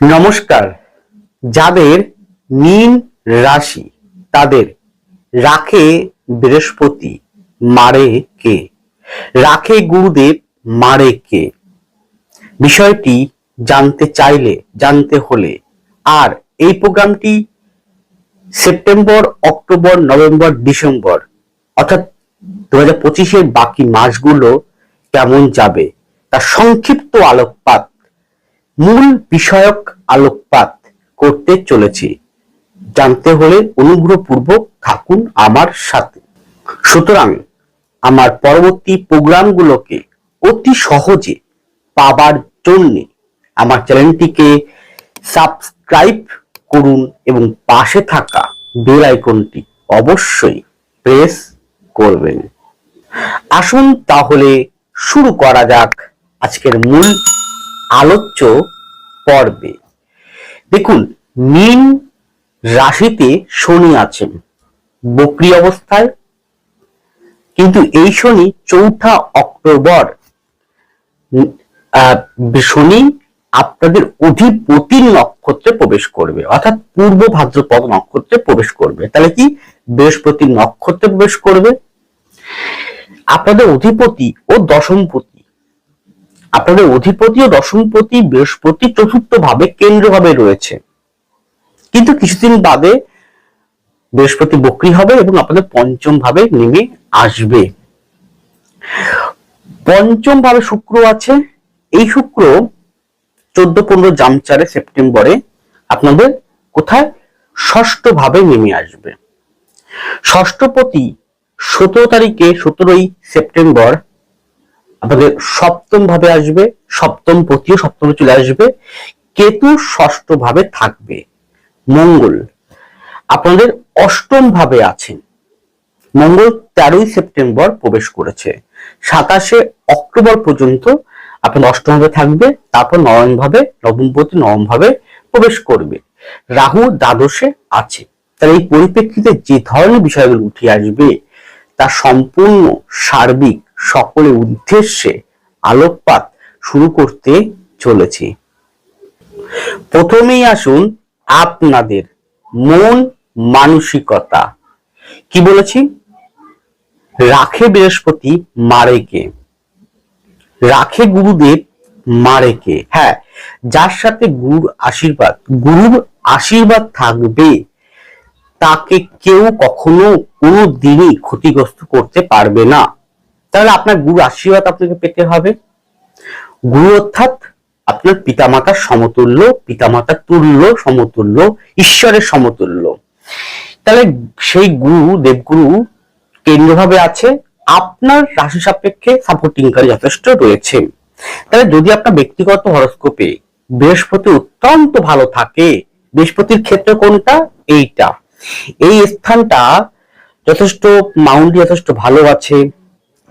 নমস্কার। যাদের মীন রাশি, তাদের রাখে বৃহস্পতি, মারে কে? রাখে গুরুদেব, মারে কে? বিষয়টি জানতে চাইলে, জানতে হলে আর এই প্রোগ্রামটি সেপ্টেম্বর, অক্টোবর, নভেম্বর, ডিসেম্বর, অর্থাৎ দু হাজার বাকি মাসগুলো কেমন যাবে, তার সংক্ষিপ্ত আলোকপাত মূল বিষয়ক আলোকপাত করতে চলেছি। জানতে হলে অনুগ্রহপূর্বক থাকুন আমার সাথে। সুতরাং আমার পরবর্তী প্রোগ্রামগুলোকে অতি সহজে পাবার জন্য আমার চ্যানেলটিকে সাবস্ক্রাইব করুন এবং পাশে থাকা বেল আইকনটি অবশ্যই প্রেস করবেন। আসুন তাহলে শুরু করা যাক আজকের মূল আলোচ্য পর্বে। দেখুন, মীন রাশিতে শনি আছেন, বক্রি অবস্থায়। কিন্তু এই শনি চৌঠা অক্টোবর শনি আপনাদের অধিপতির নক্ষত্রে প্রবেশ করবে, অর্থাৎ পূর্ব ভাদ্রপদ নক্ষত্রে প্রবেশ করবে। তাহলে কি? বৃহস্পতি নক্ষত্রে প্রবেশ করবে। আপনাদের অধিপতি ও দশমপতি আপনাদের অধিপতি ও দশমপতি বৃহস্পতি চতুর্থ ভাবে কেন্দ্রভাবে রয়েছে। কিন্তু কিছুদিন বাদে বৃহস্পতি বক্রি হবে এবং আপনাদের পঞ্চম ভাবে নেমে আসবে। পঞ্চম ভাবে শুক্র আছে। এই শুক্র চোদ্দ পনেরো জামচারে সেপ্টেম্বরে আপনাদের কোথায় ষষ্ঠ ভাবে নেমে আসবে। ষষ্ঠপতি সতেরো তারিখে, সতেরোই সেপ্টেম্বর আপনাদের সপ্তম ভাবে আসবে, সপ্তম পতিও সপ্তমে চলে আসবে। কেতু ষষ্ঠ ভাবে থাকবে। মঙ্গল, আপনাদের অষ্টম ভাবে আছেন। মঙ্গল তেরোই সেপ্টেম্বর প্রবেশ করেছে। সাতাশে অক্টোবর পর্যন্ত আপনার অষ্টম ভাবে থাকবে, তারপর নবম ভাবে নবমপতি নবম ভাবে প্রবেশ করবে। রাহু দ্বাদশে আছে। তাহলে এই পরিপ্রেক্ষিতে যে ধরনের বিষয়গুলো উঠে আসবে, তা সম্পূর্ণ সার্বিক সকলের উদ্দেশ্যে আলোকপাত শুরু করতে চলেছি। প্রথমেই আসুন আপনাদের মন মানসিকতা। কি বলেছি? রাখে বৃহস্পতি মারে কে? রাখে গুরুদেব মারে কে? হ্যাঁ যার সাথে গুরুর আশীর্বাদ গুরুর আশীর্বাদ থাকবে, তাকে কেউ কখনো কোনো দিনই ক্ষতিগ্রস্ত করতে পারবে না। তাহলে আপনার গুরু আশীর্বাদ আপনাকে পেতে হবে। গুরু অর্থাৎ আপনার পিতামাতার সমতুল্য, পিতামাতার তুল্য সমতুল্য, ঈশ্বরের সমতুল্য। তাহলে সেই গুরু, দেবগুরু কেন্দ্রভাবে আছে। আপনার রাশি সাপেক্ষে সাপোর্টিংকারী যথেষ্ট রয়েছে। তাহলে যদি আপনার ব্যক্তিগত হরস্কোপে বৃহস্পতি অত্যন্ত ভালো থাকে, বৃহস্পতির ক্ষেত্রে কোনটা? এইটা। এই স্থানটা যথেষ্ট, মাউন্ট যথেষ্ট ভালো আছে।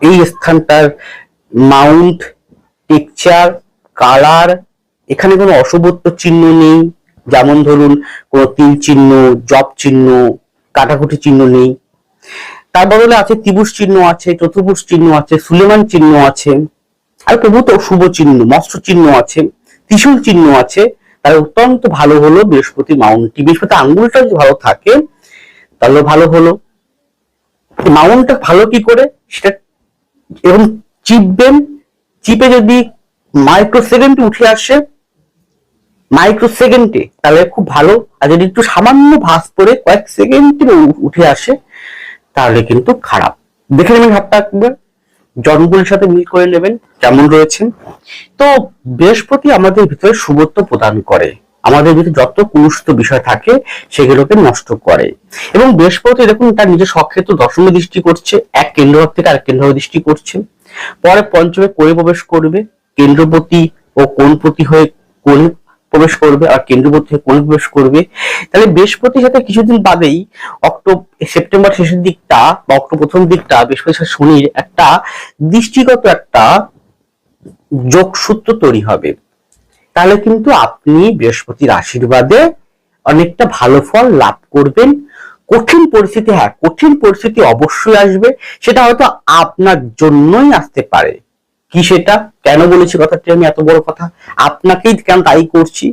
এই স্থানটার মাউন্ট টেকচার কালার এখানে কোনো অশুভত্ব চিহ্ন নেই। যেমন ধরুন, কোনো তিল চিহ্ন, জব চিহ্ন, কাটাকুটি চিহ্ন নেই। তার বদলে আছে ত্রিভুজ চিহ্ন আছে, চতুর্ভুজ চিহ্ন আছে, সুলেমান চিহ্ন আছে, আর প্রভূত শুভ চিহ্ন, মৎস্য চিহ্ন আছে, ত্রিশূল চিহ্ন আছে। তার অত্যন্ত ভালো হলো বৃহস্পতি মাউন্টটি বৃহস্পতি আঙ্গুলটা যদি ভালো থাকে, তাহলে ভালো হলো। মাউন্টটা ভালো কি করে? সেটা এবং চিপবেন চিপে যদি মাইক্রো সেকেন্ড উঠে আসে মাইক্রো সেকেন্ডে তাহলে খুব ভালো। আর যদি একটু সামান্য ভাস পরে কয়েক সেকেন্ডে উঠে আসে, তাহলে কিন্তু খারাপ। দেখে নেবেন হাতটা একবার। জন্মগুলির সাথে মিল করে নেবেন, কেমন রয়েছেন। তো বৃহস্পতি আমাদের ভিতরে শুভত্ব প্রদান করে। আমাদের ভিতরে যত কুলুষিত বিষয় থাকে, সেগুলোকে নষ্ট করে। এবং বৃহস্পতি দেখুন, তার নিজের সক্ষেত্র দশমে দৃষ্টি করছে, এক কেন্দ্রভাব থেকে আরেক কেন্দ্রভাবে দৃষ্টি করছে। পরে পঞ্চমে কোণে প্রবেশ করবে, কেন্দ্রপতি ও কোণপতি হয়ে কোণ প্রবেশ করবে, আর কেন্দ্রপতি হয়ে কোণে প্রবেশ করবে। তাহলে বৃহস্পতির সাথে কিছুদিন বাদেই অক্টোবর সেপ্টেম্বর শেষের দিকটা বা অক্টোবর প্রথম দিকটা, বৃহস্পতির সাথে শনির একটা দৃষ্টিগত একটা যোগসূত্র তৈরি হবে। তাহলে কিন্তু আপনি বৃহস্পতির আশীর্বাদে অনেকটা ভালো ফল লাভ করবেন। কঠিন পরিস্থিতি হ্যাঁ কঠিন পরিস্থিতি অবশ্যই আসবে। সেটা হয়তো আপনার জন্যই আসতে পারে। কি সেটা? কেন বলেছি কথাটি আমি এত বড় কথা? আপনাকেই কেন তাই করছি?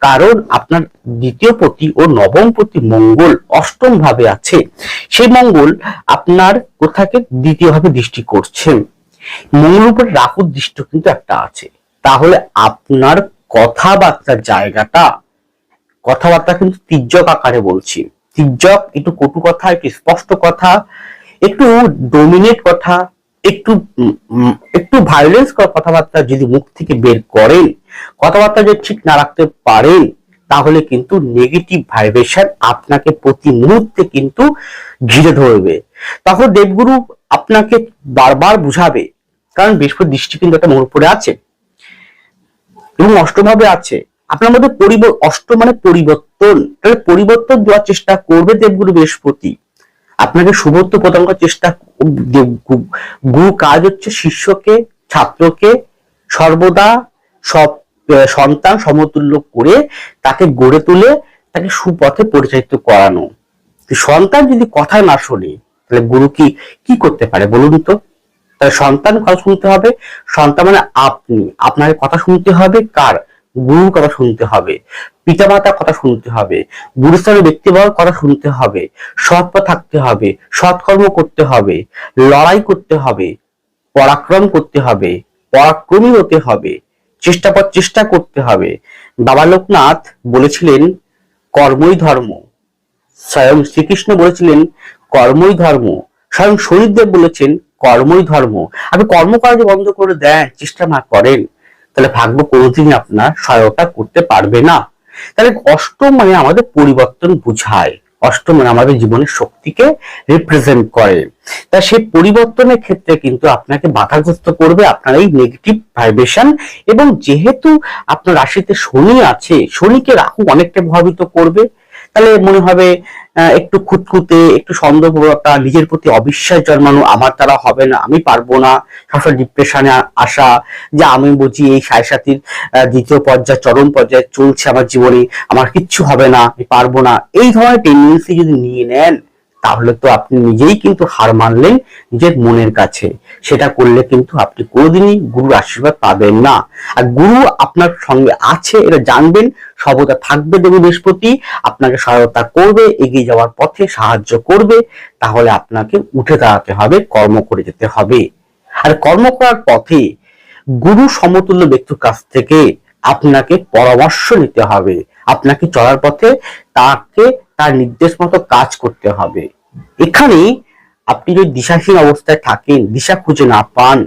কারণ আপনার দ্বিতীয় পতি ও নবম পতি মঙ্গল অষ্টম ভাবে আছে। সেই মঙ্গল আপনার কোথাকে দ্বিতীয় ভাবে দৃষ্টি করছেন? মঙ্গল উপরে রাহুর দৃষ্টি কিন্তু একটা আছে। তাহলে আপনার কথাবার্তার জায়গাটা, কথাবার্তা কিন্তু তির্যক আকারে বলছি। তির্যক একটু কটু কথা, একটু স্পষ্ট কথা, একটু ডোমিনেট কথা, একটু একটু ভায়োলেন্স কথাবার্তা যদি মুখ থেকে বের করেন, কথাবার্তা যদি ঠিক না রাখতে পারেন, তাহলে কিন্তু নেগেটিভ ভাইব্রেশন আপনাকে প্রতি মুহূর্তে কিন্তু ঘিরে ধরবে। তখন দেবগুরু আপনাকে বারবার বুঝাবে। কারণ বৃহস্পতি দৃষ্টি কিন্তু একটা মনে পড়ে আছে। এবং অষ্টমভাবে আছে, আপনার মধ্যে অষ্ট মানে পরিবর্তন, তাহলে পরিবর্তন দেওয়ার চেষ্টা করবে দেবগুরু বৃহস্পতি। আপনাকে শুভত্ব প্রদান করার চেষ্টা গুরু কাজ হচ্ছে শিষ্যকে, ছাত্রকে সর্বদা সব সন্তান সমতুল্য করে তাকে গড়ে তুলে তাকে সুপথে পরিচালিত করানো। সন্তান যদি কথা না শোনে, তাহলে গুরু কি কি করতে পারে বলুন তো? তাহলে সন্তান কথা শুনতে হবে। সন্তান মানে আপনি। আপনাকে কথা শুনতে হবে, কার? গুরুর কথা শুনতে হবে। পিতামাতার কথা শুনতে হবে। গুরুস্থানের ব্যক্তিবর্গের কথা শুনতে হবে। সৎ থাকতে হবে, সৎকর্ম করতে হবে, লড়াই করতে হবে, পরাক্রম করতে হবে, পরাক্রমী হতে হবে, চেষ্টা পর চেষ্টা করতে হবে। বাবা লোকনাথ বলেছিলেন, কর্মই ধর্ম। স্বয়ং শ্রীকৃষ্ণ বলেছিলেন, কর্মই ধর্ম। স্বয়ং শরীরদেব বলেছেন কর্মই ধর্ম। আপনি কর্ম বন্ধ করে দেন, চেষ্টা না করেন, তাহলে ভাগ্য কোনোদিনই আপনার সহায়তা করতে পারবে না। তাহলে অষ্টম মানে আমাদের পরিবর্তন বুঝায়। অষ্টম মানে আমাদের জীবনের শক্তিকে রিপ্রেজেন্ট করে। তা সেই পরিবর্তনের ক্ষেত্রে কিন্তু আপনাকে বাধাগ্রস্ত করবে আপনার এই নেগেটিভ ভাইব্রেশন এবং যেহেতু আপনার রাশিতে শনি আছে, শনিকে রাহু অনেকটা প্রভাবিত করবে, তাহলে মনে হবে একটু খুঁতখুঁতে, একটু সন্দেহটা নিজের প্রতি অবিশ্বাস জন্মানো আমার তারা হবে না, আমি পারব না। সবসময় ডিপ্রেশনে আসা, যে আমি বুঝি এই সাড়ে সাতির দ্বিতীয় পর্যায়ে, চরম পর্যায়ে চলছে আমার জীবনে, আমার কিচ্ছু হবে না, আমি পারব না। এই ধরনের টেন্ডেন্সি যদি নিয়ে নেন তাহলে তো আপনি নিজেই কিন্তু হার মানলেন নিজের মনের কাছে। সেটা করলে কিন্তু আপনি কোনোদিনই গুরুর আশীর্বাদ পাবেন না। আর গুরু আপনার সঙ্গে আছে, এটা জানবেন, সর্বদা থাকবে দেবী বৃহস্পতি, আপনাকে সহায়তা করবে, এগিয়ে যাওয়ার পথে সাহায্য করবে, তাহলে আপনাকে উঠে দাঁড়াতে হবে, কর্ম করে যেতে হবে। আর কর্ম করার পথে গুরু সমতুল্য ব্যক্তির কাছ থেকে আপনাকে পরামর্শ নিতে হবে। আপনাকে চলার পথে তাকে, তার নির্দেশ মতো কাজ করতে হবে। এখানে আপনি যদি দিশাহীন অবস্থায় থাকেন, দিশা খুঁজে না পান,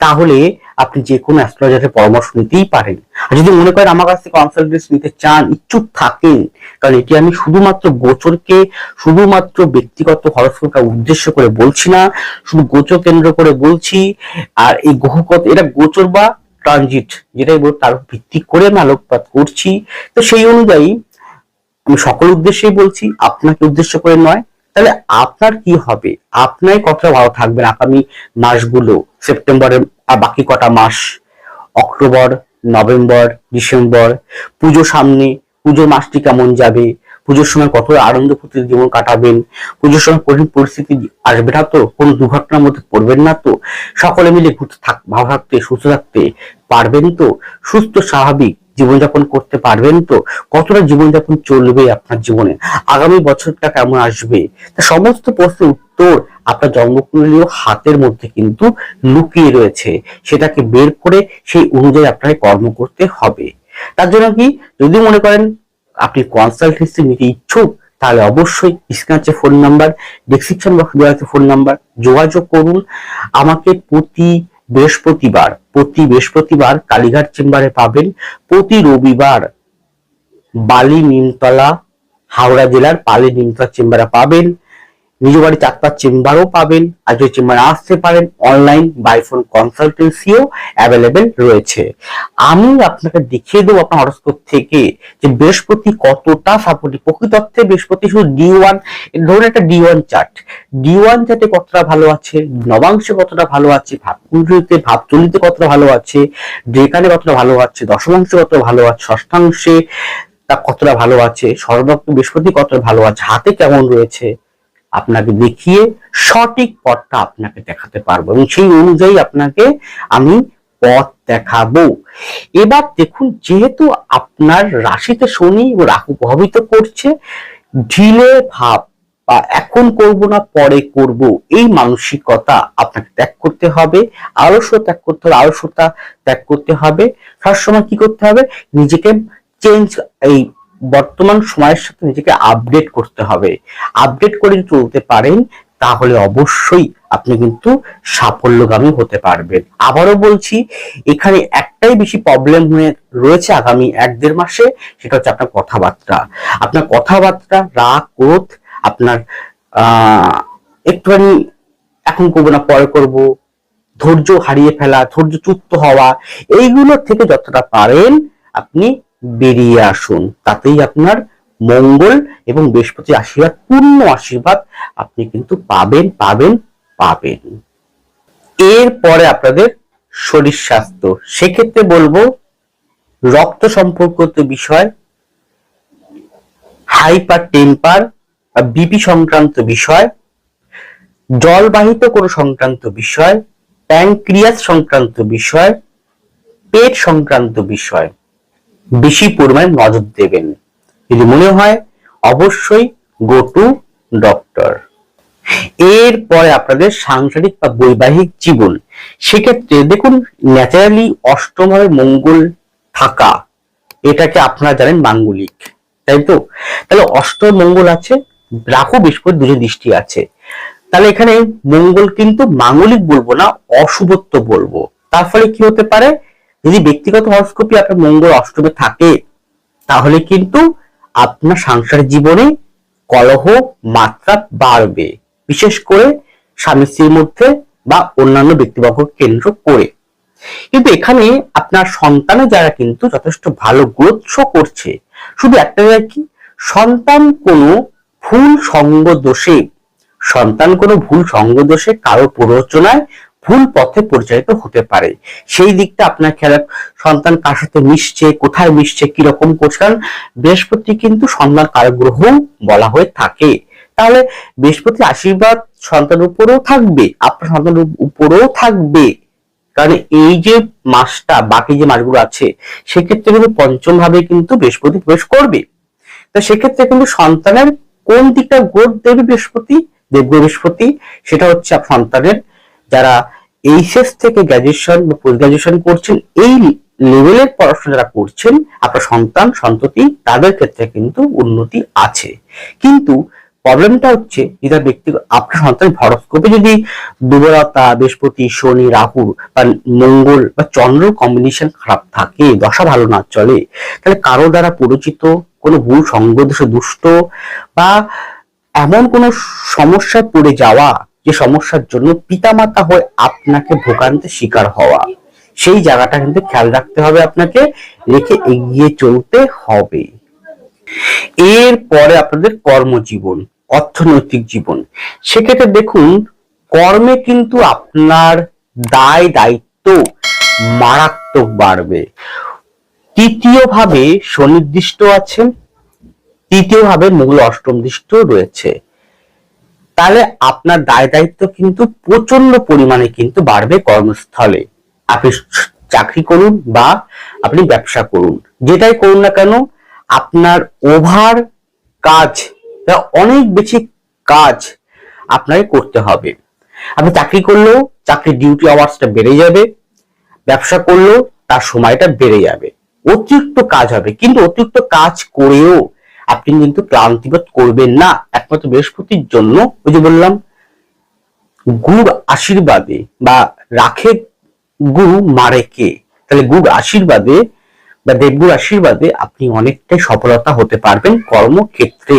তাহলে আপনি যে কোনো অ্যাস্ট্রোলজারের পরামর্শ নিতেই পারেন। আর যদি মনে করেন আমার কাছ থেকে কনসালটেন্স নিতে চান, ইচ্ছুক থাকেন, কারণ এটি আমি শুধুমাত্র গোচরকে, শুধুমাত্র ব্যক্তিগত হরস্কোপটা উদ্দেশ্য করে বলছি না, শুধু গোচর কেন্দ্র করে বলছি। আর এই গ্রহগত এটা গোচর বা ট্রানজিট যেটাই বল তার ভিত্তি করে আমি আলোকপাত করছি। তো সেই অনুযায়ী আমি সকল উদ্দেশ্যেই বলছি, আপনাকে উদ্দেশ্য করে নয় তাহলে আপনার কি হবে? আপনার কতটা ভালো থাকবেন আগামী মাসগুলো? সেপ্টেম্বরের বাকি কটা মাস, অক্টোবর, নভেম্বর, ডিসেম্বর পুজো সামনে, পুজোর মাসটি কেমন যাবে? পুজোর সময় কত আনন্দ ফুর্তি জীবন কাটাবেন? পুজোর সময় কঠিন পরিস্থিতি আসবে না তো? কোন দুর্ঘটনার মধ্যে পড়বেন না তো? সকলে মিলে ঘুরতে থাক, ভালো থাকতে, সুস্থ থাকতে পারবেন তো? সুস্থ, স্বাভাবিক জীবনযাপন করতে পারবেন তো? কতটা জীবনযাপন চলবে আপনার জীবনে? আগামী বছরটা কেমন আসবে? তা সমস্ত প্রশ্নের উত্তর আপনার জন্মকুণ্ডলীয় হাতের মধ্যে কিন্তু লুকিয়ে রয়েছে। সেটাকে বের করে সেই অনুযায়ী আপনাকে কর্ম করতে হবে। তার জন্য কি? যদি মনে করেন আপনি কনসালটেন্সি নিতে ইচ্ছুক, তাহলে অবশ্যই স্ক্রিনে ফোন নাম্বার ডেসক্রিপশন বক্সে দেওয়া আছে ফোন নাম্বার যোগাযোগ করুন। আমাকে প্রতি বৃহস্পতিবার, প্রতি বৃহস্পতিবার কালীঘাট চেম্বারে পাবেন প্রতি রবিবার বালি নিমতলা, হাওড়া জেলার পালি নিমতলা চেম্বারে পাবেন। নিজ বাড়ি চারপার চেম্বারও পাবেন। আর যদি চেম্বারে আসতে পারেন অনলাইন বাই ফোন কনসালটেন্সিও অ্যাভেলেবেল রয়েছে। আমি আপনাকে দেখিয়ে দেবো আপনার হরস্কোপ থেকে যে বৃহস্পতি কতটা সাপোর্টিভ প্রকৃতর্থে বৃহস্পতি শুধু ডি ওয়ান ধরুন একটা D one chart D one চার্টে কতটা ভালো আছে? নবাংশে কতটা ভালো আছে? ভাবকুণ্ডলিতে ভাবচলিতে কতটা ভালো আছে? ডেকানে কতটা ভালো আছে? দশমাংশে কতটা ভালো আছে? ষষ্ঠাংশে তা কতটা ভালো আছে? সর্বাত্ম বৃহস্পতি কতটা ভালো আছে? হাতে কেমন রয়েছে? আপনাকে দেখিয়ে সঠিক পথটা আপনাকে দেখাতে পারব এবং সেই অনুযায়ী আপনাকে আমি পথ দেখাবো। এবার দেখুন, যেহেতু আপনার রাশিতে শনি ও রাহু প্রভাবিত করছে, ঢিলে ভাব বা এখন করব না, পরে করব, এই মানসিকতা আপনাকে ত্যাগ করতে হবে, আলস্য ত্যাগ করতে হবে, আলস্যতা ত্যাগ করতে হবে। সবসময় কি করতে হবে? নিজেকে চেঞ্জ এই বর্তমান সময়ের সাথে নিজেকে আপডেট করতে হবে। আপডেট করে যদি চলতে পারেন, তাহলে অবশ্যই আপনি কিন্তু সাফল্যগামী হতে পারবেন। আবারও বলছি, এখানে একটাই বেশি প্রবলেম হয়ে রয়েছে আগামী এক দেড় মাসে, সেটা হচ্ছে আপনার কথাবার্তা। আপনার কথাবার্তা, রাগ, ক্রোধ, আপনার, আহ, একটুখানি এখন করব না, পরে করব, ধৈর্য হারিয়ে ফেলা, ধৈর্য চুপ্ত হওয়া এইগুলোর থেকে যতটা পারেন আপনি বেরিয়ে আসুন। তাতেই আপনার মঙ্গল এবং বৃহস্পতি আশীর্বাদ, পূর্ণ আশীর্বাদ আপনি কিন্তু পাবেন পাবেন পাবেন। এরপরে আপনাদের শরীর স্বাস্থ্য। সেক্ষেত্রে বলব, রক্ত সম্পর্কিত বিষয়, হাইপার টেম্পার বিপি সংক্রান্ত বিষয়, জলবাহিত কোনো সংক্রান্ত বিষয়, প্যানক্রিয়াস সংক্রান্ত বিষয়, পেট সংক্রান্ত বিষয়। বেশি পরিমাণে নজর দেবেন। যদি মনে হয়, অবশ্যই গো টু ডক্টর এরপরে আপনাদের সাংসারিক বা বৈবাহিক জীবন। সেক্ষেত্রে দেখুন ন্যাচারালি অষ্টময় মঙ্গল থাকা, এটাকে আপনারা জানেন মাঙ্গলিক, তাই তো? তাহলে অষ্টম মঙ্গল আছে, রাহু, বৃহস্পতি দুটো দৃষ্টি আছে। তাহলে এখানে মঙ্গল কিন্তু মাঙ্গলিক বলব না, অশুভত্ব বলব। তার ফলে কি হতে পারে? যদি ব্যক্তিগত হরস্কোপে আপনার মঙ্গল অষ্টমে থাকে, তাহলে কিন্তু আপনার সাংসারিক জীবনে কলহ মাত্রা বাড়বে। বিশেষ করে স্বামী স্ত্রীর মধ্যে বা অন্যান্য ব্যক্তিবর্গ কেন্দ্র করে। কিন্তু এখানে আপনার সন্তানে যারা কিন্তু যথেষ্ট ভালো গ্রোথ করছে। শুধু একটা জায়গায় কি, সন্তান কোনো ভুল সঙ্গ দোষে, সন্তান কোনো ভুল সঙ্গ দোষে কারও প্ররোচনায় ভুল পথে পরিচালিত হতে পারে। সেই দিকটা আপনার খেয়াল সন্তান কার সাথে মিশছে, কোথায় মিশছে, কীরকম করছে? কারণ বৃহস্পতি কিন্তু সন্তান কারক গ্রহ বলা হয়ে থাকে। তাহলে বৃহস্পতি আশীর্বাদ সন্তানের উপরেও থাকবে, আপনার সন্তানের উপরেও থাকবে। কারণ এই যে মাসটা, বাকি যে মাসগুলো আছে, সেক্ষেত্রে কিন্তু পঞ্চম ভাবে কিন্তু বৃহস্পতি প্রবেশ করবে। তো সেক্ষেত্রে কিন্তু সন্তানের কোন দিকটা গ্রোথ দেবে বৃহস্পতি? দেব বৃহস্পতি, সেটা হচ্ছে সন্তানের যারা এইচএস থেকে গ্রাজুয়েশন বা পোস্ট গ্রাজুয়েশন করছেন, এই লেভেলের পড়াশোনা যারা করছেন, আপনার সন্তান, সন্ততি, তাদের ক্ষেত্রে কিন্তু উন্নতি আছে। কিন্তু প্রবলেমটা হচ্ছে, যেটা ব্যক্তি, আপনার সন্তান হরস্কোপে যদি দুর্বলতা, বৃহস্পতি, শনি, রাহু বা মঙ্গল বা চন্দ্র কম্বিনেশন খারাপ থাকে, দশা ভালো না চলে, তাহলে কারও দ্বারা পরিচিত কোনো ভুল সঙ্গদোষে দুষ্ট বা এমন কোনো সমস্যায় পড়ে যাওয়া যে সমস্যার জন্য পিতামাতা হয়ে আপনাকে ভোগান্তের শিকার হওয়া। সেই জায়গাটা কিন্তু খেয়াল রাখতে হবে আপনাকে, রেখে এগিয়ে চলতে হবে। এরপরে আপনাদের কর্মজীবন, অর্থনৈতিক জীবন। সেক্ষেত্রে দেখুন, কর্মে কিন্তু আপনার দায়, দায়িত্ব মারাত্মক বাড়বে। তৃতীয় ভাবে সুনির্দিষ্ট আছে তৃতীয় ভাবে মূল অষ্টম দৃষ্ট রয়েছে। তাহলে আপনার দায় দায়িত্ব কিন্তু প্রচণ্ড পরিমাণে কিন্তু বাড়বে কর্মস্থলে। আপনি চাকরি করুন বা আপনি ব্যবসা করুন। যেটাই করুন না কেন, আপনার ওভার কাজ অনেক বেশি কাজ আপনাকে করতে হবে। আপনি চাকরি করলেও চাকরির ডিউটি আওয়ার্সটা বেড়ে যাবে, ব্যবসা করলেও তার সময়টা বেড়ে যাবে। অতিরিক্ত কাজ হবে, কিন্তু অতিরিক্ত কাজ করেও আপনি কিন্তু ক্লান্তিবোধ করবেন না। একমাত্র বৃহস্পতির জন্য ওই যে বললাম গুড় আশীর্বাদে বা রাখে গুরু মারে কে? তাহলে গুড় আশীর্বাদে বা দেবগুর আশীর্বাদে আপনি অনেকটাই সফলতা হতে পারবেন কর্মক্ষেত্রে।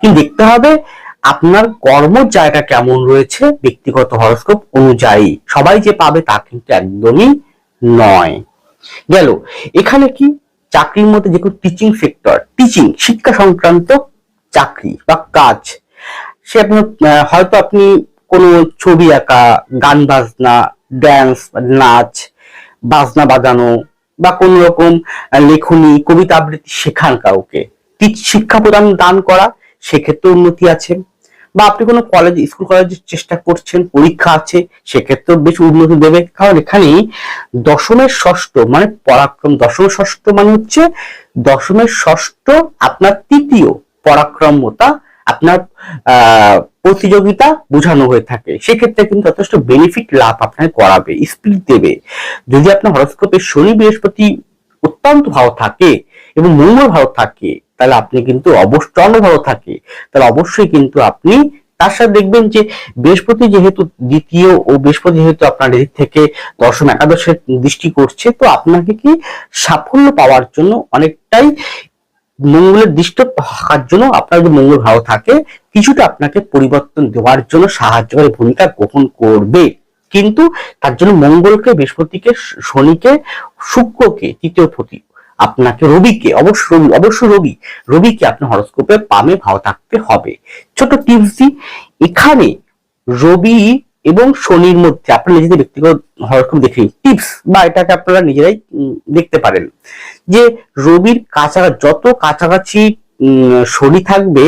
কিন্তু দেখতে হবে আপনার কর্ম জায়গা কেমন রয়েছে, ব্যক্তিগত হরস্কোপ অনুযায়ী। সবাই যে পাবে তা কিন্তু একদমই নয়। গেল, এখানে কি চাকরির মধ্যে যে কোনো টিচিং সেক্টর টিচিং শিক্ষা সংক্রান্ত চাকরি বা কাজ, সে আপনার হয়তো আপনি কোনো ছবি আঁকা, গান বাজনা ড্যান্স নাচ, বাজনা বাজানো বা কোন রকম লেখনী, কবিতা আবৃত্তি শেখান কাউকে। শিক্ষা প্রদান দান করা সেক্ষেত্রে উন্নতি আছে। বা আপনি কোনো কলেজ স্কুল কলেজের চেষ্টা করছেন, পরীক্ষা আছে, সেক্ষেত্রেও বেশ উন্নতি দেবে। কারণ এখানে দশমের ষষ্ঠ মানে পরাক্রম দশমের ষষ্ঠ মানে হচ্ছে দশমের ষষ্ঠ আপনার তৃতীয় পরাক্রমতা, আপনার প্রতিযোগিতা বোঝানো হয়ে থাকে। সেক্ষেত্রে কিন্তু যথেষ্ট বেনিফিট লাভ আপনাকে করাবে স্পিড দেবে। যদি আপনার হরস্কোপে শনি বৃহস্পতি অত্যন্ত ভালো থাকে এবং মঙ্গল ভালো থাকে, তাহলে আপনি কিন্তু অবশ্য ভালো থাকে। তাহলে অবশ্যই কিন্তু আপনি তার সাথে দেখবেন যে বৃহস্পতি যেহেতু দ্বিতীয় ও বৃহস্পতি যেহেতু আপনার দিক থেকে দশম একাদশের দৃষ্টি করছে, তো আপনাকে কি সাফল্য পাওয়ার জন্য অনেকটাই মঙ্গলের দৃষ্ট থাকার জন্য আপনার যদি মঙ্গল ভালো থাকে, কিছুটা আপনাকে পরিবর্তন দেওয়ার জন্য সাহায্যকারী ভূমিকা গ্রহণ করবে। কিন্তু তার জন্য মঙ্গলকে, বৃহস্পতিকে, শনিকে, শুক্রকে, তৃতীয় প্রতি আপনাকে রবিকে অবশ্য রবি অবশ্য রবি রবিকে আপনার হরস্কোপে পামে ভালো থাকতে হবে। ছোট টিপস দি এখানে রবি এবং শনির মধ্যে আপনারা নিজেদের ব্যক্তিগত হরস্কোপ দেখে টিপস বা এটাকে আপনারা নিজেরাই দেখতে পারেন। যে রবির কাছাকাছি, যত কাছাকাছি শনি থাকবে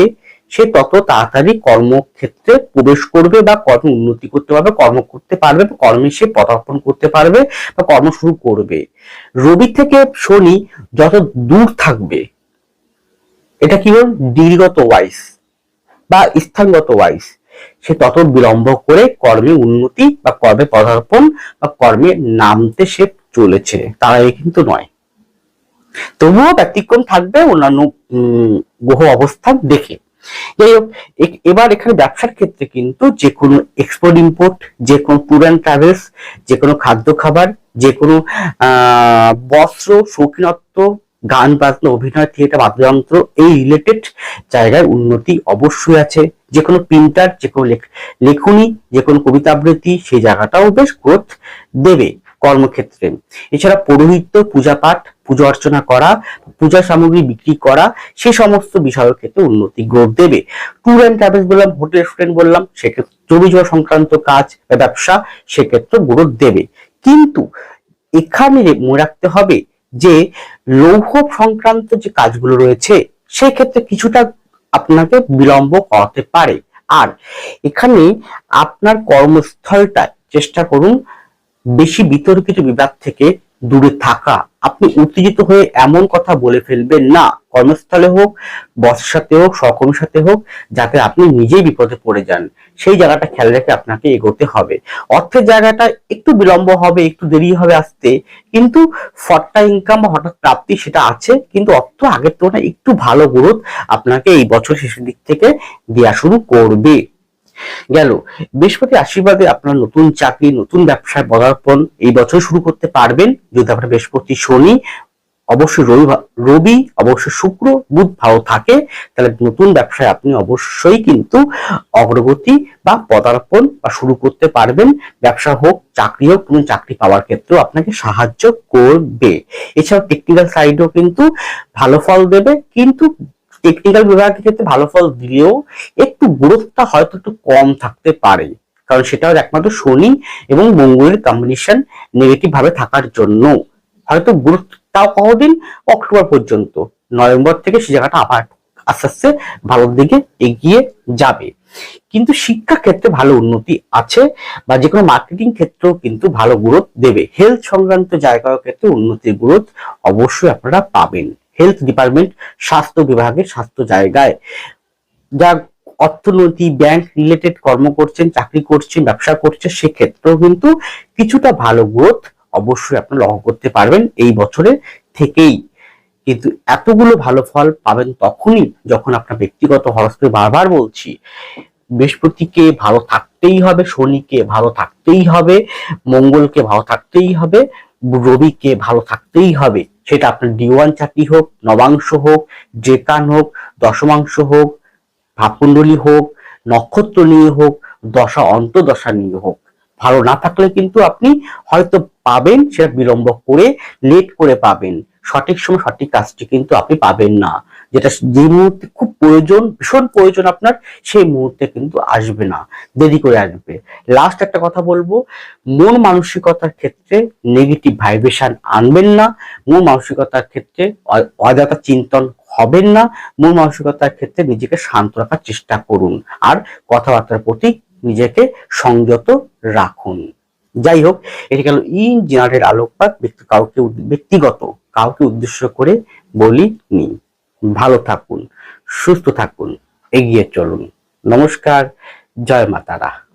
সে তত তাড়াতাড়ি কর্মক্ষেত্রে প্রবেশ করবে বা কর্ম উন্নতি করতে পারবে, কর্ম করতে পারবে কর্মে সে পদার্পণ করতে পারবে বা কর্ম শুরু করবে। রবি থেকে শনি যত দূর থাকবে, এটা কি বল ডিগ্রিগত ওয়াইস বা স্থানগত ওয়াইস সে তত বিলম্ব করে কর্মে উন্নতি বা কর্মে পদার্পণ বা কর্মে নামতে সে চলেছে। তারা কিন্তু নয়। তবুও ব্যতিক্রম থাকবে অন্যান্য গ্রহ অবস্থান দেখে। যাই হোক এবার এখানে ব্যবসার ক্ষেত্রে কিন্তু যে কোনো এক্সপোর্ট ইম্পোর্ট যে কোনো ট্যুর অ্যান্ড ট্রাভেলস যে কোনো খাদ্য খাবার, যে কোনো বস্ত্র, শৌখিনত্ব, গান বাজনা, অভিনয় থিয়েটার বাদ্যযন্ত্র, এই রিলেটেড জায়গায় উন্নতি অবশ্যই আছে। যে কোনো প্রিন্টার যে কোনো লেখ- লেখনী, যে কোনো কবিতা আবৃত্তি, সেই জায়গাটাও বেশ গ্রোথ দেবে। কর্মক্ষেত্রে। এছাড়া পৌরোহিত্য পূজা পাঠ, পূজা অর্চনা করা, পূজা সামগ্রী বিক্রি করা, সে সমস্ত বিষয়ের ক্ষেত্রে উন্নতি গ্রোথ দেবে। ট্যুর অ্যান্ড ট্রাভেলস বললাম হোটেল রেস্টুরেন্ট বললাম, সেক্ষেত্রে জমি জমা সংক্রান্ত কাজ ব্যবসা সেক্ষেত্রে গ্রোথ দেবে। কিন্তু এখানে মনে রাখতে হবে যে লৌহ সংক্রান্ত যে কাজগুলো রয়েছে, সেক্ষেত্রে কিছুটা আপনাকে বিলম্ব করাতে পারে। আর এখানে আপনার কর্মস্থলটা চেষ্টা করুন বেশি বিতর্কিত বিবাদ থেকে দূরে থাকা। আপনি উত্তেজিত হয়ে এমন কথা বলে ফেলবেন না। কর্মস্থলে হোক, বসের সাথে হোক, সহকর্মীর সাথে হোক, যাতে আপনি নিজেই বিপদে পড়ে যান। সেই জায়গাটা খেয়াল রেখে আপনাকে এগোতে হবে। অর্থের জায়গাটা একটু বিলম্ব হবে, একটু দেরি হবে আসতে, কিন্তু ফটটা ইনকাম বা হঠাৎ প্রাপ্তি সেটা আছে, কিন্তু অর্থ আগের তুলনায় একটু ভালো গ্রোথ আপনাকে এই বছর শেষের দিক থেকে দেওয়া শুরু করবে। গেল। বৃহস্পতি আশীর্বাদে আপনার নতুন চাকরি, নতুন ব্যবসায় পদার্পণ এই বছর শুরু করতে পারবেন। যদি আপনার বৃহস্পতি শনি, অবশ্যই রবি রবি, অবশ্যই শুক্র, বুধ ভালো থাকে। তাহলে নতুন ব্যবসায় আপনি অবশ্যই কিন্তু অগ্রগতি বা পদার্পণ বা শুরু করতে পারবেন। ব্যবসা হোক, চাকরি হোক, কোনো চাকরি পাওয়ার ক্ষেত্রেও আপনাকে সাহায্য করবে। এছাড়াও টেকনিক্যাল সাইডও কিন্তু ভালো ফল দেবে। কিন্তু টেকনিক্যাল বিভাগের ক্ষেত্রে ভালো ফল দিলেও একটু গুরুত্বটা হয়তো একটু কম থাকতে পারে। কারণ সেটা একমাত্র শনি এবং মঙ্গলের কম্বিনেশন নেগেটিভ ভাবে থাকার জন্য। হয়তো গুরুত্বটাও কতদিন অক্টোবর পর্যন্ত। নভেম্বর থেকে সে জায়গাটা আবার আস্তে আস্তে ভালোর দিকে এগিয়ে যাবে। কিন্তু শিক্ষা ক্ষেত্রে ভালো উন্নতি আছে বা যে কোনো মার্কেটিং ক্ষেত্রেও কিন্তু ভালো গ্রোথ দেবে। হেলথ সংক্রান্ত জায়গার ক্ষেত্রে উন্নতির গ্রোথ অবশ্যই আপনারা পাবেন। হেলথ ডিপার্টমেন্ট স্বাস্থ্য বিভাগের স্বাস্থ্য জায়গায় যা অর্থনীতি ব্যাংক রিলেটেড কর্ম করছেন, চাকরি করছেন, ব্যবসা করছেন, সেক্ষেত্রেও কিন্তু কিছুটা ভালো গ্রোথ অবশ্যই আপনারা লক্ষ্য করতে পারবেন এই বছরে থেকেই। কিন্তু এতগুলো ভালো ফল পাবেন তখনই যখন আপনার ব্যক্তিগত হরস্কোপে বারবার বলছি, বৃহস্পতিকে ভালো থাকতেই হবে, শনিকে ভালো থাকতেই হবে, মঙ্গলকে ভালো থাকতেই হবে, রবিকে ভালো থাকতেই হবে। সেটা আপনার ডি ওয়ান চাকরি হোক, নবাংশ হোক জেকান হোক, দশমাংশ হোক, ভাবকুণ্ডলী হোক, নক্ষত্র নিয়ে হোক, দশা অন্তদশা নিয়ে হোক। ভালো না থাকলে কিন্তু আপনি হয়তো পাবেন, সেটা বিলম্ব করে লেট করে পাবেন। সঠিক সময় সঠিক কাজটি কিন্তু আপনি পাবেন না। যেটা যে মুহূর্তে খুব প্রয়োজন, ভীষণ প্রয়োজন আপনার, সেই মুহূর্তে কিন্তু আসবে না। দেরি করে আসবে। লাস্ট একটা কথা বলব, মন মানসিকতার ক্ষেত্রে নেগেটিভ ভাইব্রেশন আনবেন না। মন মানসিকতার ক্ষেত্রে অযথা চিন্তন হবেন না। মন মানসিকতার ক্ষেত্রে নিজেকে শান্ত রাখার চেষ্টা করুন। আর কথাবার্তার প্রতি নিজেকে সংযত রাখুন। যাই হোক এটি গেল ইন জেনারেল আলোকপাত ব্যক্তি কাউকে ব্যক্তিগত কাউকে উদ্দেশ্য করে বলি বলিনি ভালো থাকুন, সুস্থ থাকুন, এগিয়ে চলুন। নমস্কার, জয় মাতারা।